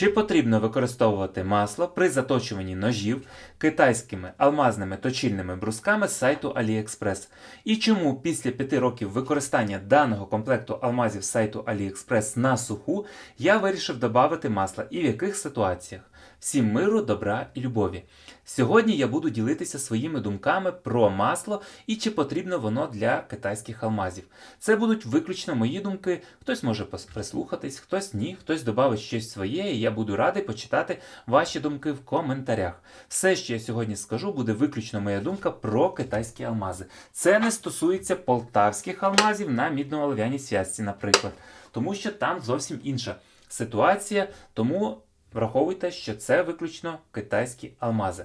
Чи потрібно використовувати масло при заточуванні ножів китайськими алмазними точильними брусками з сайту AliExpress? І чому після 5 років використання даного комплекту алмазів з сайту AliExpress на суху я вирішив додати масло і в яких ситуаціях? Всім миру, добра і любові. Сьогодні я буду ділитися своїми думками про масло і чи потрібно воно для китайських алмазів. Це будуть виключно мої думки. Хтось може прислухатись, хтось ні, хтось додавить щось своє, і я буду радий почитати ваші думки в коментарях. Все, що я сьогодні скажу, буде виключно моя думка про китайські алмази. Це не стосується полтавських алмазів на мідно-олов'яній зв'язці, наприклад, тому що там зовсім інша ситуація. Тому враховуйте, що це виключно китайські алмази.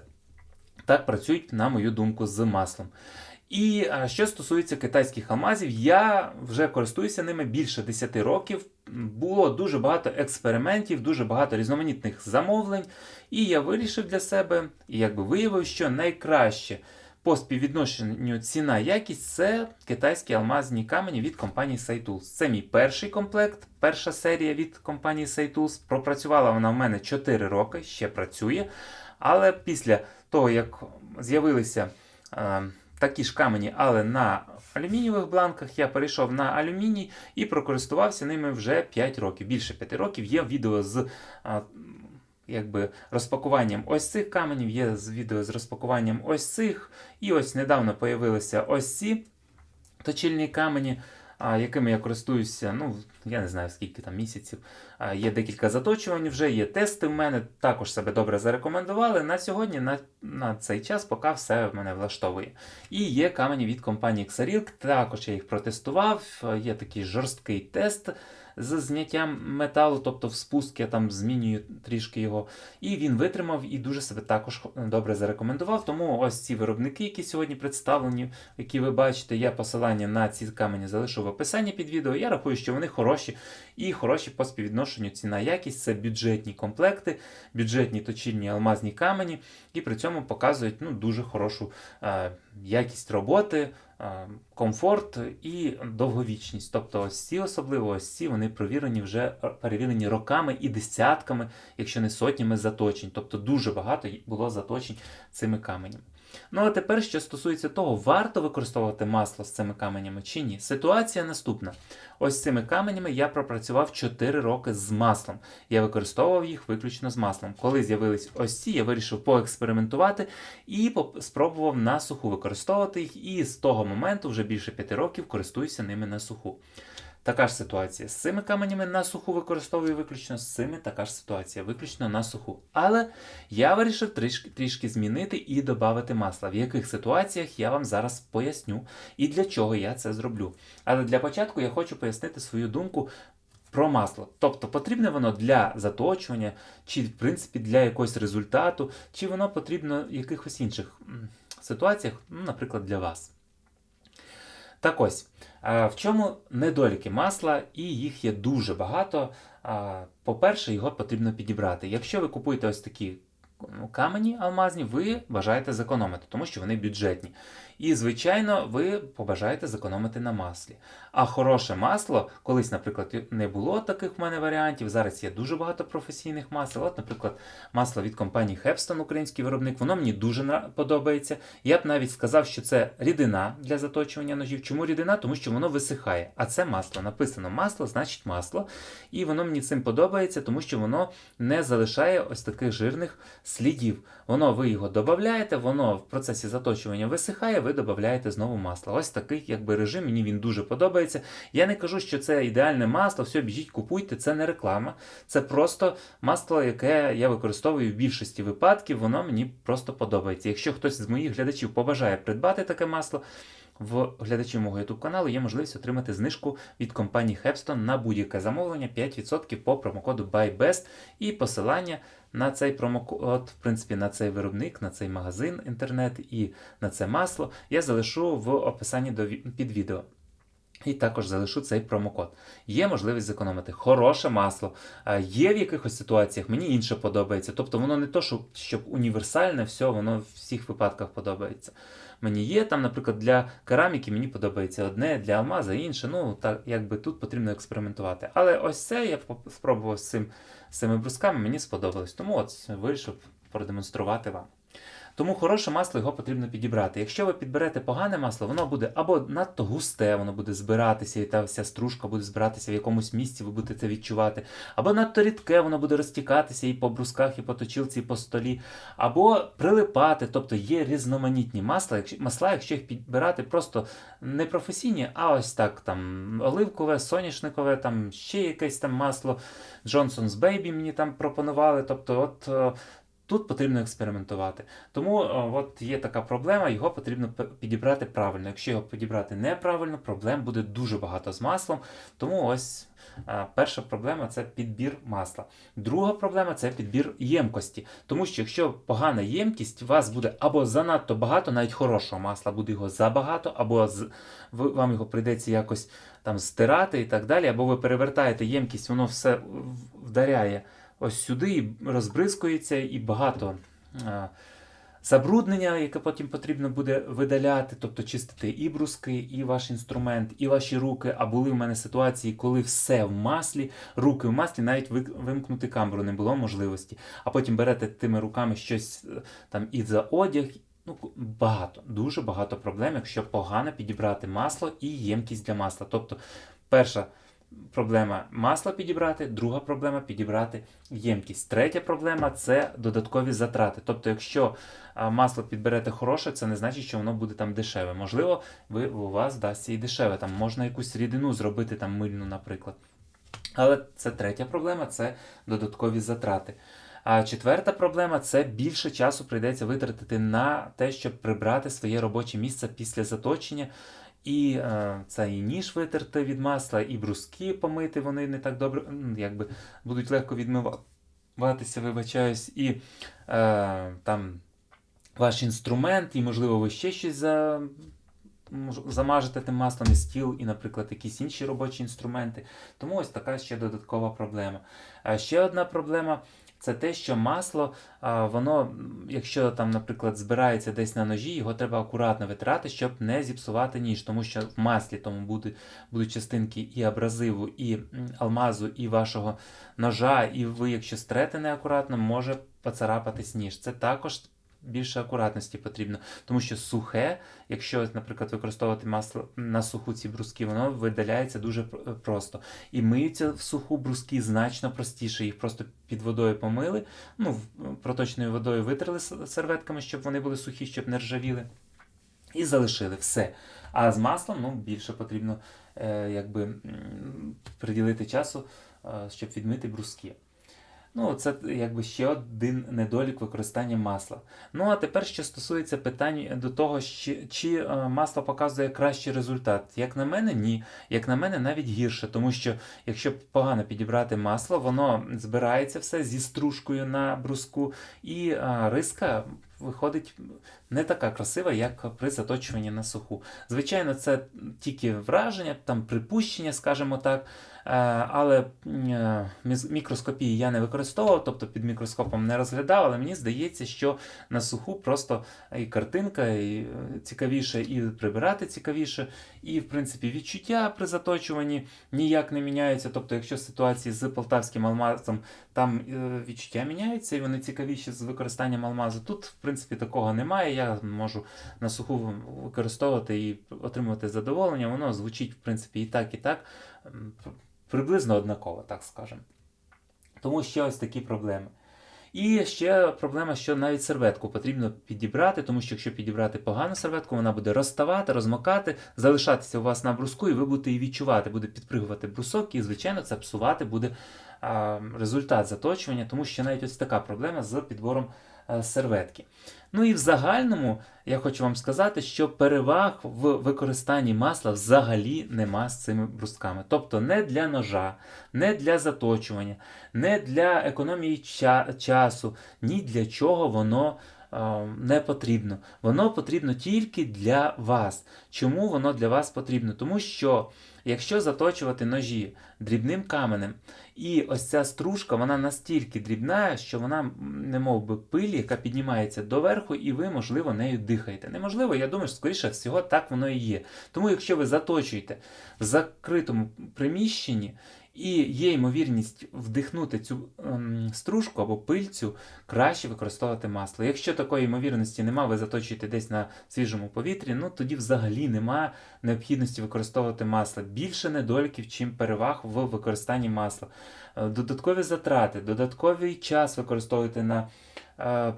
Так працюють, на мою думку, з маслом. І що стосується китайських алмазів, я вже користуюся ними більше 10 років. Було дуже багато експериментів, дуже багато різноманітних замовлень. І я вирішив для себе, і якби виявив, що найкраще по співвідношенню ціна-якість це китайські алмазні камені від компанії Saytools. Це мій перший комплект, перша серія від компанії Saytools. Пропрацювала вона в мене 4 роки, ще працює. Але після того, як з'явилися е, такі ж камені, але на алюмінієвих бланках, я перейшов на алюміній і прокористувався ними вже 5 років. Більше 5 років. Є відео з е, якби, розпакуванням ось цих каменів, є відео з розпакуванням ось цих. І ось недавно появилися ось ці точильні камені. Якими я користуюся, ну я не знаю скільки там місяців. Є декілька заточувань вже, є тести в мене, також себе добре зарекомендували. На сьогодні, на, на цей час, поки все в мене влаштовує. І є камені від компанії Xarilk, також я їх протестував. Є такий жорсткий тест з зняттям металу, тобто в спуск я там змінюю трішки його. І він витримав і дуже себе також добре зарекомендував. Тому ось ці виробники, які сьогодні представлені, які ви бачите, я посилання на ці камені залишу в описанні під відео. Я рахую, що вони хороші і хороші по співвідношенню ціна-якість. Це бюджетні комплекти, бюджетні точильні алмазні камені, і при цьому показують ну, дуже хорошу е, якість роботи. Е, Комфорт і довговічність. Тобто ось ці особливо ось ці вони провірені вже перевірені роками і десятками, якщо не сотнями заточень. Тобто дуже багато було заточень цими каменями. Ну а тепер, що стосується того, варто використовувати масло з цими каменями чи ні. Ситуація наступна. Ось цими каменями я пропрацював 4 роки з маслом. Я використовував їх виключно з маслом. Коли з'явились ось ці, я вирішив поекспериментувати і спробував на суху використовувати їх. І з того моменту, вже більше 5 років, користуюся ними на суху. Така ж ситуація з цими каменями на суху використовую виключно з цими така ж ситуація, виключно на суху. Але я вирішив трішки, трішки змінити і додати масла. В яких ситуаціях я вам зараз поясню і для чого я це зроблю. Але для початку я хочу пояснити свою думку про масло. Тобто потрібне воно для заточування, чи в принципі для якогось результату, чи воно потрібно в якихось інших ситуаціях, ну, наприклад, для вас. Так ось, в чому недоліки масла, і їх є дуже багато. По-перше, його потрібно підібрати. Якщо ви купуєте ось такі ну, камені алмазні, ви бажаєте зекономити, тому що вони бюджетні. І, звичайно, ви побажаєте зекономити на маслі. А хороше масло, колись, наприклад, не було таких в мене варіантів. Зараз є дуже багато професійних масел. От, наприклад, масло від компанії Hepston, український виробник, воно мені дуже подобається. Я б навіть сказав, що це рідина для заточування ножів. Чому рідина? Тому що воно висихає. А це масло. Написано масло, значить масло. І воно мені цим подобається, тому що воно не залишає ось таких жирних слідів. Воно ви його додаєте, воно в процесі заточування висихає, ви додаєте знову масло. Ось такий якби режим, мені він дуже подобається. Я не кажу, що це ідеальне масло, все, біжіть, купуйте, це не реклама. Це просто масло, яке я використовую в більшості випадків, воно мені просто подобається. Якщо хтось з моїх глядачів побажає придбати таке масло, в глядачів мого YouTube каналу є можливість отримати знижку від компанії Hepston на будь-яке замовлення 5% по промокоду BuyBest і посилання на цей промокод, в принципі, на цей виробник, на цей магазин інтернет і на це масло я залишу в описанні до під відео. І також залишу цей промокод. Є можливість зекономити. Хороше масло. Є в якихось ситуаціях, мені інше подобається. Тобто воно не то, що, щоб універсальне, все, воно в всіх випадках подобається. Мені є там, наприклад, для кераміки мені подобається одне, для алмаза інше. Ну, так якби тут потрібно експериментувати. Але ось це я спробував з, цим, з цими брусками, мені сподобалось. Тому от вирішив продемонструвати вам. Тому хороше масло його потрібно підібрати. Якщо ви підберете погане масло, воно буде або надто густе, воно буде збиратися, і та вся стружка буде збиратися в якомусь місці, ви будете це відчувати, або надто рідке, воно буде розтікатися і по брусках, і по точилці, і по столі, або прилипати. Тобто є різноманітні масла, якщо, масла, якщо їх підбирати просто не професійні, а ось так там оливкове, соняшникове, там ще якесь там масло. Johnson's Baby мені там пропонували. Тобто, от. Тут потрібно експериментувати. Тому е, от є така проблема, його потрібно підібрати правильно. Якщо його підібрати неправильно, проблем буде дуже багато з маслом. Тому ось е, перша проблема це підбір масла. Друга проблема це підбір ємкості. Тому що якщо погана ємкість, у вас буде або занадто багато, навіть хорошого масла, буде його забагато, або з, ви- вам його прийдеться якось там стирати і так далі, або ви перевертаєте ємкість, воно все вдаряє ось сюди і розбризкується, і багато е, забруднення, яке потім потрібно буде видаляти, тобто чистити і бруски, і ваш інструмент, і ваші руки. А були в мене ситуації, коли все в маслі, руки в маслі, навіть вимкнути камеру не було можливості. А потім берете тими руками щось е, там і за одяг. Ну, багато, дуже багато проблем, якщо погано підібрати масло і ємкість для масла. Тобто, перша проблема масло підібрати, друга проблема підібрати ємкість. Третя проблема це додаткові затрати. Тобто, якщо масло підберете хороше, це не значить, що воно буде там дешеве. Можливо, ви, у вас дасться і дешеве. Там можна якусь рідину зробити, там мильну, наприклад. Але це третя проблема це додаткові затрати. А четверта проблема це більше часу прийдеться витратити на те, щоб прибрати своє робоче місце після заточення. І е, це ніж витерти від масла, і бруски помити, вони не так добре, якби будуть легко відмиватися, вибачаюсь, і е, там ваш інструмент, і, можливо, ви ще щось за, замажете тим маслом і стіл, і, наприклад, якісь інші робочі інструменти. Тому ось така ще додаткова проблема. А ще одна проблема. Це те, що масло, воно, якщо там, наприклад, збирається десь на ножі, його треба акуратно витирати, щоб не зіпсувати ніж, тому що в маслі тому будуть, будуть частинки і абразиву, і алмазу, і вашого ножа, і ви, якщо стрете неакуратно, може поцарапатись ніж. Це також більше акуратності потрібно, тому що сухе, якщо, наприклад, використовувати масло на суху ці бруски, воно видаляється дуже просто. І миються в суху бруски значно простіше. Їх просто під водою помили, ну, проточною водою витерли серветками, щоб вони були сухі, щоб не ржавіли. І залишили все. А з маслом ну, більше потрібно е, якби, приділити часу, е, щоб відмити бруски. Ну, це якби ще один недолік використання масла. Ну а тепер, що стосується питань до того, чи, чи е, масло показує кращий результат. Як на мене, ні. Як на мене, навіть гірше, тому що якщо погано підібрати масло, воно збирається все зі стружкою на бруску, і е, риска виходить не така красива, як при заточуванні на суху. Звичайно, це тільки враження, там припущення, скажімо так. Е, Але е, мікроскопії я не використовував, тобто під мікроскопом не розглядав, але мені здається, що на суху просто і картинка і е, цікавіше, і прибирати цікавіше, і в принципі відчуття при заточуванні ніяк не міняються. Тобто, якщо ситуації з полтавським алмазом там е, відчуття міняються, і вони цікавіші з використанням алмазу. Тут, в принципі, такого немає. Я можу на суху використовувати і отримувати задоволення. Воно звучить, в принципі, і так, і так. Приблизно однаково, так скажемо. Тому ще ось такі проблеми. І ще проблема, що навіть серветку потрібно підібрати, тому що якщо підібрати погану серветку, вона буде розставати, розмокати, залишатися у вас на бруску, і ви будете її відчувати, буде підпригувати брусок, і, звичайно, це псувати буде а, результат заточування, тому що навіть ось така проблема з підбором серветки. Ну і в загальному я хочу вам сказати, що переваг в використанні масла взагалі нема з цими брусками. Тобто не для ножа, не для заточування, не для економії ча- часу, ні для чого воно е, не потрібно. Воно потрібно тільки для вас. Чому воно для вас потрібно? Тому що якщо заточувати ножі дрібним каменем, і ось ця стружка, вона настільки дрібна, що вона м, не мов би пиль, яка піднімається доверху, і ви, можливо, нею дихаєте. Неможливо, я думаю, що скоріше всього так воно і є. Тому, якщо ви заточуєте в закритому приміщенні, і є ймовірність вдихнути цю ем, стружку або пильцю, краще використовувати масло. Якщо такої ймовірності нема, ви заточуєте десь на свіжому повітрі, ну тоді взагалі нема необхідності використовувати масло. Більше недоліків, чим переваг в використанні масла. Е, Додаткові затрати, додатковий час використовуєте на е, е,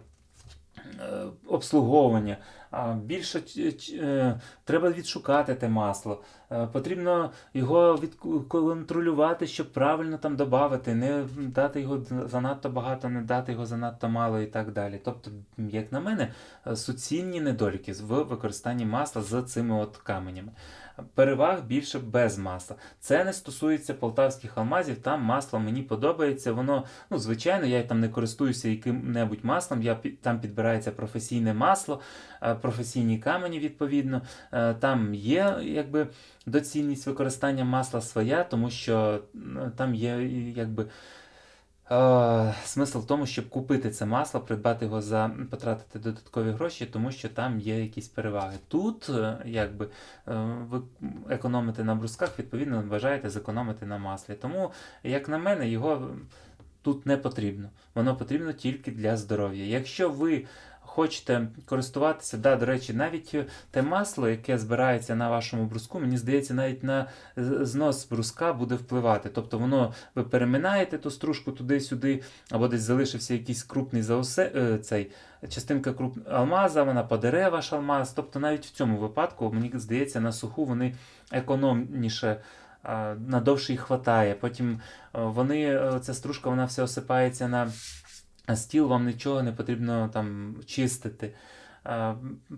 обслуговування. Більше е, треба відшукати те масло. Е, Потрібно його відконтролювати, щоб правильно там додати, не дати його занадто багато, не дати його занадто мало і так далі. Тобто, як на мене, суцільні недоліки в використанні масла з цими от каменями. Переваг більше без масла. Це не стосується полтавських алмазів, там масло мені подобається. Воно, ну, звичайно, я там не користуюся яким-небудь маслом, я, там підбирається професійне масло, е, професійні камені, відповідно. Е, Там є якби доцільність використання масла своя, тому що там є якби. Е, смисл в тому, щоб купити це масло, придбати його за потратити додаткові гроші, тому що там є якісь переваги. Тут, е, якби е, ви економите на брусках, відповідно, бажаєте зекономити на маслі. Тому, як на мене, його тут не потрібно. Воно потрібно тільки для здоров'я. Якщо ви хочете користуватися, да, до речі, навіть е, те масло, яке збирається на вашому бруску, мені здається, навіть на знос бруска буде впливати. Тобто воно ви переминаєте ту стружку туди-сюди, або десь залишився якийсь крупний заосе, е, цей частинка круп... алмаза, вона подере ваш алмаз. Тобто навіть в цьому випадку, мені здається, на суху вони економніше. Надовше їх хватає. Потім е, вони, ця стружка, вона все осипається на стіл, вам нічого не потрібно там чистити.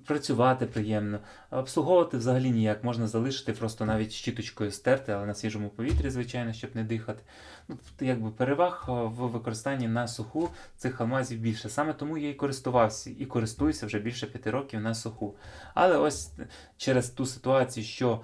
Працювати приємно, обслуговувати взагалі ніяк, можна залишити, просто навіть щіточкою стерти, але на свіжому повітрі, звичайно, щоб не дихати. Ну, якби переваг в використанні на суху цих алмазів більше. Саме тому я і користувався і користуюся вже більше п'яти років на суху. Але ось через ту ситуацію, що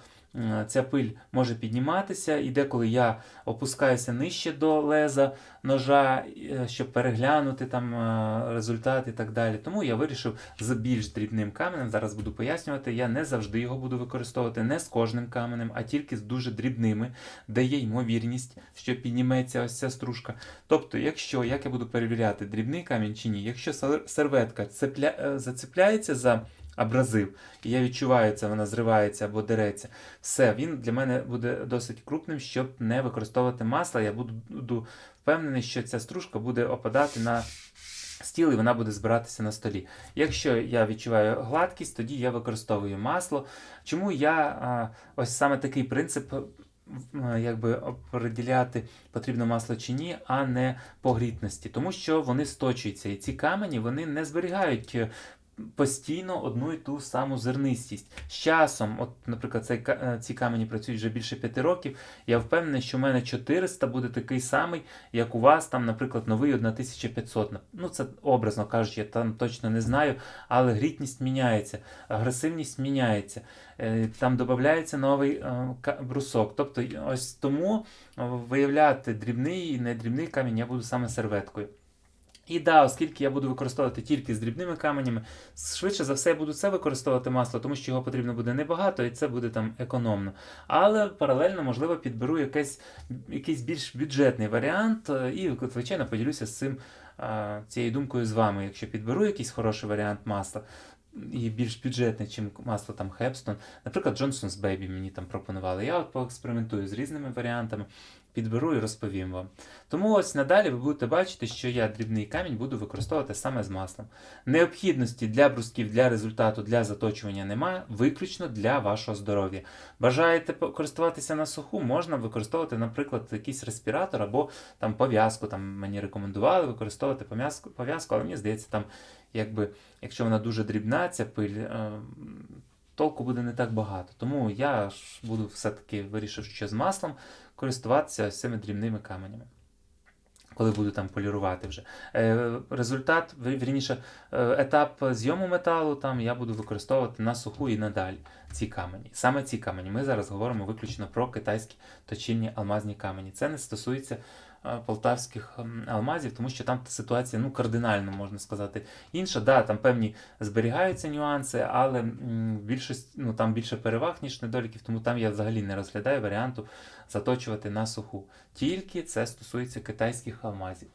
ця пиль може підніматися, і деколи я опускаюся нижче до леза ножа, е, щоб переглянути там е, результат і так далі. Тому я вирішив з більш дрібним каменем. Зараз буду пояснювати. Я не завжди його буду використовувати, не з кожним каменем, а тільки з дуже дрібними, де є ймовірність, що підніметься ось ця стружка. Тобто, якщо як я буду перевіряти, дрібний камінь чи ні, якщо серветка цепля... е, зацепляється за абразив, і я відчуваю це, вона зривається або дереться, все, він для мене буде досить крупним, щоб не використовувати масло. Я буду, впевнений, що ця стружка буде опадати на стіл і вона буде збиратися на столі. Якщо я відчуваю гладкість, тоді я використовую масло. Чому я ось саме такий принцип. Якби определяти потрібно масло чи ні, а не по грітності, тому що вони сточуються, і ці камені вони не зберігають е, постійно одну і ту саму зернистість. З часом, от, наприклад, цей, е, ці камені працюють вже більше п'яти років. Я впевнений, що в мене 400 буде такий самий, як у вас, там, наприклад, новий 1500. Ну, це образно кажучи, я там точно не знаю, але грітність міняється, агресивність міняється, е, там додається новий е, брусок. Тобто, ось тому виявляти дрібний і недрібний камінь я буду саме серветкою. І да, оскільки я буду використовувати тільки з дрібними каменями, швидше за все я буду це використовувати масло, тому що його потрібно буде небагато і це буде там економно. Але паралельно, можливо, підберу якийсь, якийсь більш бюджетний варіант е, і, звичайно, поділюся з цим е, цією думкою з вами. Якщо підберу якийсь хороший варіант масла. І більш бюджетне, ніж масло там Хепстон. Наприклад, Johnson's Baby мені там пропонували. Я от поекспериментую з різними варіантами, підберу і розповім вам. Тому ось надалі ви будете бачити, що я дрібний камінь буду використовувати саме з маслом. Необхідності для брусків, для результату, для заточування немає, виключно для вашого здоров'я. Бажаєте користуватися на суху, можна використовувати, наприклад, якийсь респіратор або там пов'язку. Там мені рекомендували використовувати пов'язку, але мені здається, там, якби, якщо вона дуже дрібна, ця пиль. е, Толку буде не так багато. Тому я ж буду все-таки вирішив, що з маслом користуватися ось цими дрібними каменями. коли буду там полірувати вже. Е, результат, ві- вірніше, е, етап зйому металу там я буду використовувати на суху і надалі ці камені. Саме ці камені. Ми зараз говоримо виключно про китайські точильні алмазні камені. Це не стосується полтавських ем, алмазів, тому що там ситуація ну, кардинально можна сказати інша. Да, там певні зберігаються нюанси, але більшість, ну, там більше переваг, ніж недоліків, тому там я взагалі не розглядаю варіанту заточувати на суху. Тільки це стосується китайських алмазів.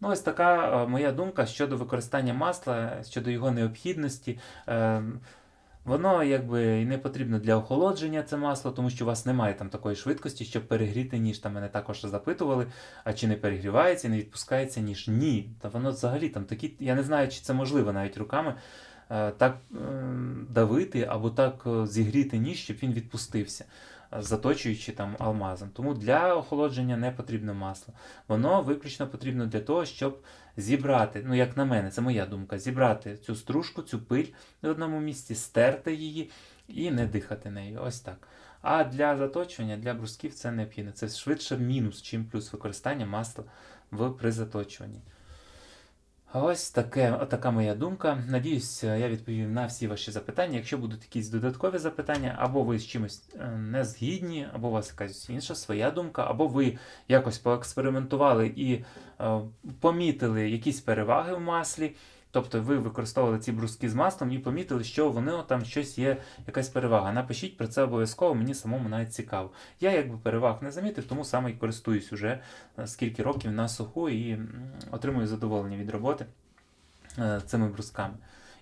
Ну, ось така е, моя думка щодо використання масла, щодо його необхідності. Воно якби і не потрібно для охолодження це масло, тому що у вас немає там такої швидкості, щоб перегріти ніж. Там мене також запитували, а чи не перегрівається, не відпускається ніж. Ні. Та воно взагалі там такі. Я не знаю, чи це можливо навіть руками е, так е, давити або так е, зігріти ніж, щоб він відпустився, заточуючи там алмазом. Тому для охолодження не потрібно масло. Воно виключно потрібно для того, щоб зібрати, ну як на мене, це моя думка, зібрати цю стружку, цю пиль в одному місці, стерти її і не дихати нею. Ось так. А для заточування, для брусків це необхідно. Це швидше мінус, чим плюс використання масла в при заточуванні. Ось таке, така моя думка. Надіюсь, я відповів на всі ваші запитання. Якщо будуть якісь додаткові запитання, або ви з чимось е, не згідні, або у вас якась інша своя думка, або ви якось поекспериментували і е, помітили якісь переваги в маслі. Тобто ви використовували ці бруски з маслом і помітили, що воно там щось є, якась перевага. Напишіть про це обов'язково, мені самому навіть цікаво. Я якби переваг не замітив, тому саме і користуюсь уже е, скільки років на суху і отримую задоволення від роботи е, цими брусками.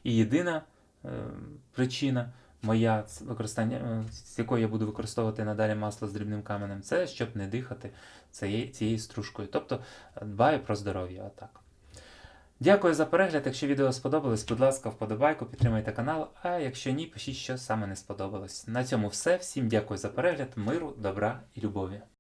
І єдина е, причина моя використання, з якою я буду використовувати надалі масло з дрібним каменем, це щоб не дихати цією, стружкою. Тобто дбаю про здоров'я. Отак. Дякую за перегляд. Якщо відео сподобалось, будь ласка, вподобайку, підтримайте канал. А якщо ні, пишіть, що саме не сподобалось. На цьому все. Всім дякую за перегляд, миру, добра і любові.